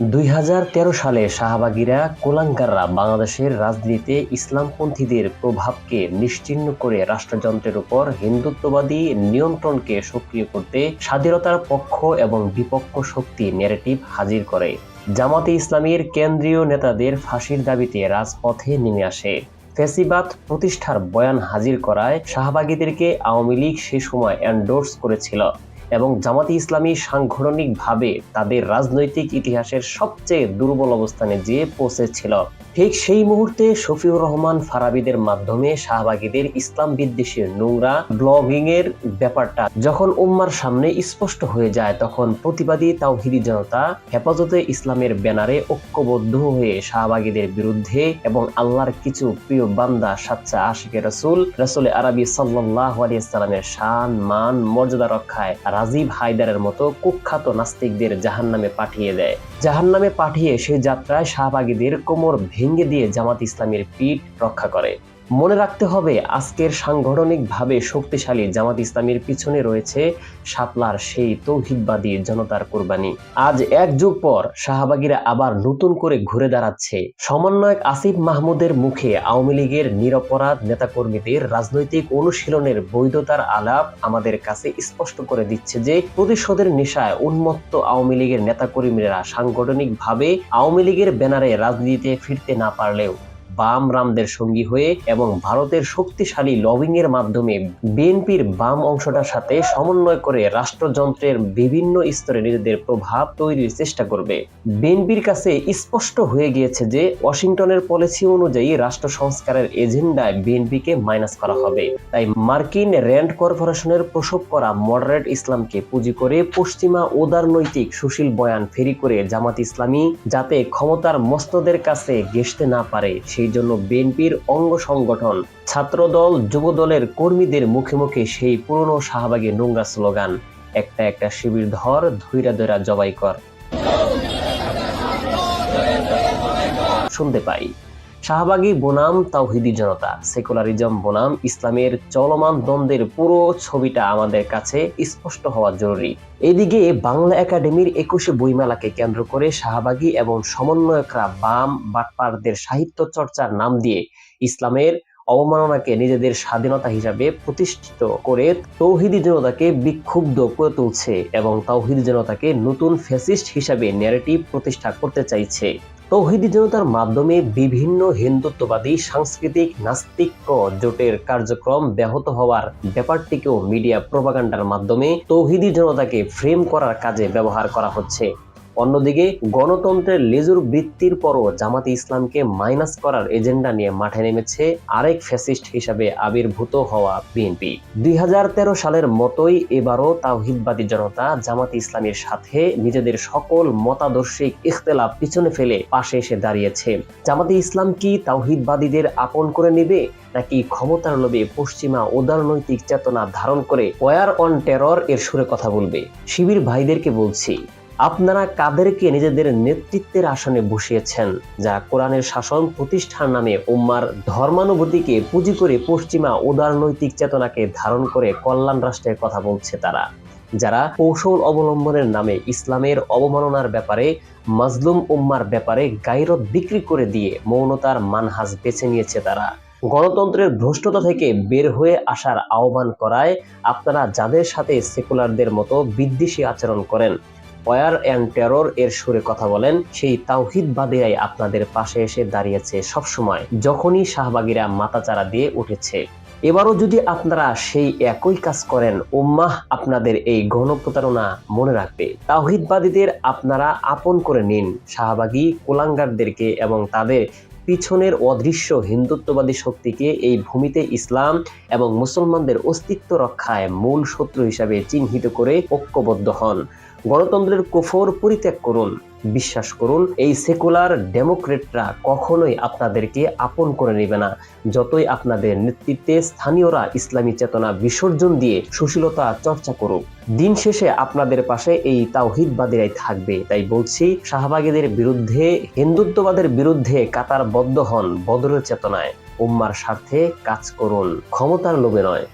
দুই হাজার তেরো সালে শাহবাগীরা কোলাঙ্গাররা বাংলাদেশের রাজনীতিতে ইসলামপন্থীদের প্রভাবকে নিশ্চিহ্ন করে রাষ্ট্রযন্ত্রের উপর হিন্দুত্ববাদী নিয়ন্ত্রণকে সক্রিয় করতে স্বাধীনতার পক্ষ এবং বিপক্ষ শক্তি ন্যারেটিভ হাজির করে। জামাতে ইসলামীর কেন্দ্রীয় নেতাদের ফাঁসির দাবিতে রাজপথে নেমে আসে। ফেসিবাদ প্রতিষ্ঠার বয়ান হাজির করায় শাহবাগীদেরকে আওয়ামী লীগ সে সময় এন্ডোর্স করেছিল। এবং জামাতি ইসলামী সাংগঠনিকভাবে তাদের রাজনৈতিক ইতিহাসের সবচেয়ে দুর্বল অবস্থানে যেয়ে পৌঁছেছিল। ঠিক সেই মুহূর্তে শফিউর রহমান ফারাবিদের মাধ্যমে শাহবাগীদের ইসলাম বিদ্বেষের নোংরা ব্লগিং এর ব্যাপারটা যখন উম্মার সামনে স্পষ্ট হয়ে যায়, তখন প্রতিবাদী তাওহিদি জনতা হেফাজতে ইসলামের ব্যানারে ঐক্যবদ্ধ হয়ে শাহবাগীদের বিরুদ্ধে এবং আল্লাহর কিছু প্রিয় বান্দা সাচ্চা আশিকে রসুল রসুল আরবি সাল্লাহ আলিয়াল্লামের শান, মান, মর্যাদা রক্ষায় রাজীব হায়দারের মতো কুখ্যাত নাস্তিকদের জাহান্নামে পাঠিয়ে দেয়। জাহান্নামে পাঠিয়ে সেই যাত্রায় শাহবাগীদের কোমর ভেঙে দিয়ে জামাত ইসলামের পিঠ রক্ষা করে। মনে রাখতে হবে, আজকের সাংগঠনিকভাবে শক্তিশালী জামাত ইসলামের পিছনে রয়েছে শাপলার সেই তৌহিদবাদী জনতার কোরবানি। আজ এক যুগ পর শাহবাগীরা আবার নতুন করে ঘুরে দাঁড়াচ্ছে। সমন্বয়ক আসিফ মাহমুদের মুখে আওয়ামী লীগের নিরপরাধ নেতাকর্মীদের রাজনৈতিক অনুশীলনের বৈধতার আলাপ আমাদের কাছে স্পষ্ট করে দিচ্ছে যে, প্রতিশোধের নেশায় উন্মত্ত আওয়ামী লীগের নেতাকর্মীরা সাংগঠনিকভাবে আওয়ামী লীগের ব্যানারে রাজনীতিতে ফিরতে না পারলেও বাম রামদের সঙ্গী হয়ে এবং ভারতের শক্তিশালী লবিং এর মাধ্যমে বিএনপির বাম অংশটার সাথে সমন্বয় করে রাষ্ট্রযন্ত্রের বিভিন্ন স্তরে নিজেদের প্রভাব তৈরির চেষ্টা করবে। বিএনপির কাছে স্পষ্ট হয়ে গিয়েছে যে, ওয়াশিংটনের পলিসি অনুযায়ী রাষ্ট্র সংস্কারের এজেন্ডায় বিএনপিকে মাইনাস করা হবে। তাই মার্কিন র্যান্ড কর্পোরেশনের প্রসব করা মডারেট ইসলামকে পুঁজি করে পশ্চিমা উদারনৈতিক সুশীল বয়ান ফেরি করে জামাত ইসলামী যাতে ক্ষমতার মস্তদের কাছে ঘেসতে না পারে, সেই জন্য বিএনপির অঙ্গ সংগঠন, ছাত্রদল, যুবদলের কর্মীদের মুখে মুখে সেই পুরনো শাহবাগী নোংরা স্লোগান, একটা একটা শিবির ধর ধৈরা ধৈরা জবাই কর। শুনতে পাই। শাহবাগী বনাম তাওহিদি জনতা, সেকুলারিজম বনাম ইসলামের চলমান দ্বন্দ্বের পুরো ছবিটা আমাদের কাছে স্পষ্ট হওয়া জরুরি। এদিকে বাংলা একাডেমির একুশে বইমেলাকে কেন্দ্র করে শাহবাগী এবং সমন্বয়করা বাম, বাটপারদের সাহিত্য চর্চার নাম দিয়ে ইসলামের অবমাননাকে নিজেদের স্বাধীনতা হিসাবে প্রতিষ্ঠিত করে তৌহিদি জনতাকে বিক্ষুব্ধ করে তুলছে এবং তৌহিদি জনতাকে নতুন ফ্যাসিস্ট হিসাবে ন্যারেটিভ প্রতিষ্ঠা করতে চাইছে। তৌহিদি জনতার মাধ্যমে বিভিন্ন হিন্দুত্ববাদী, সাংস্কৃতিক নাস্তিক্য জোটের কার্যক্রম ব্যাহত হওয়ার ব্যাপারটিকেও মিডিয়া প্রভাগান্ডার মাধ্যমে তৌহিদি জনতাকে ফ্রেম করার কাজে ব্যবহার করা হচ্ছে। অন্যদিকে, গণতন্ত্রের লেজুর বৃত্তির পরও জামাতে ইসলামকে মাইনাস করার এজেন্ডা নিয়ে মাঠে নেমেছে আরেক ফ্যাসিস্ট হিসাবে আবির্ভূত হওয়া বিএনপি। দুই সালের মতোই এবারও তাওহিদবাদী জনতা জামাতে ইসলামের সাথে নিজেদের সকল মতাদর্শিক ইখতলাফ পিছনে ফেলে পাশে এসে দাঁড়িয়েছে। জামাতে ইসলাম কি তাওহিদবাদীদের আপন করে নেবে, নাকি ক্ষমতার লোভে পশ্চিমা উদারনৈতিক চেতনা ধারণ করে ওয়ার অন টেরর এর সুরে কথা বলবে? শিবির ভাইদেরকে বলছি। আপনারা কাদেরকে নিজেদের নেতৃত্বের আসনে বসিয়েছেন, যা কোরআনের শাসন প্রতিষ্ঠার নামে উম্মার ধর্মানুভূতিকে পুঁজি করে পশ্চিমা উদারনৈতিক চেতনাকে ধারণ করে কল্যাণ রাষ্ট্রের কথা বলছে তারা, যারা কৌশল অবলম্বনের নামে ইসলামের অবমাননার ব্যাপারে, মাজলুম উম্মার ব্যাপারে গাইরত বিক্রি করে দিয়ে মৌনতার মানহাজ বেছে নিয়েছে তারা। গণতন্ত্রের ভ্রষ্টতা থেকে বের হয়ে আসার আহ্বান করায় আপনারা যাদের সাথে সেকুলারদের মতো বিদ্বেষী আচরণ করেন ওয়ার অ্যান্ড টেরর এর সুরে কথা বলেন। সেই তাওহিদবাদীরাই আপনাদের পাশে এসে দাঁড়িয়েছে সবসময়, যখনই শাহবাগীরা মাথাচাড়া দিয়ে উঠেছে। এবারও যদি আপনারা সেই একই কাজ করেন, উম্মাহ আপনাদের এই গণপ্রতারণা মনে রাখবে। তাওহিদবাদীদের আপনারা আপন করে নিন। শাহবাগী কোলাঙ্গারদেরকে এবং তাদের পিছনের অদৃশ্য হিন্দুত্ববাদী শক্তিকে এই ভূমিতে ইসলাম এবং মুসলমানদের অস্তিত্ব রক্ষায় মূল শত্রু হিসাবে চিহ্নিত করে ঐক্যবদ্ধ হন। গণতন্ত্রের কুফর পরিত্যাগ করুন, বিশ্বাস করুন, এই সেকুলার ডেমোক্রেটরা কখনোই আপনাদেরকে আপন করে নেবে না। যতই আপনাদের নেতৃত্বে স্থানীয়রা ইসলামী চেতনা বিসর্জন দিয়ে সুশীলতা চর্চা করুক, দিন শেষে আপনাদের পাশে এই তাওহিদবাদীরাই থাকবে। তাই বলছি, শাহবাগীদের বিরুদ্ধে, হিন্দুত্ববাদের বিরুদ্ধে কাতার বদ্ধ হন বদরের চেতনায়। উম্মার স্বার্থে কাজ করুন, ক্ষমতার লোভে নয়।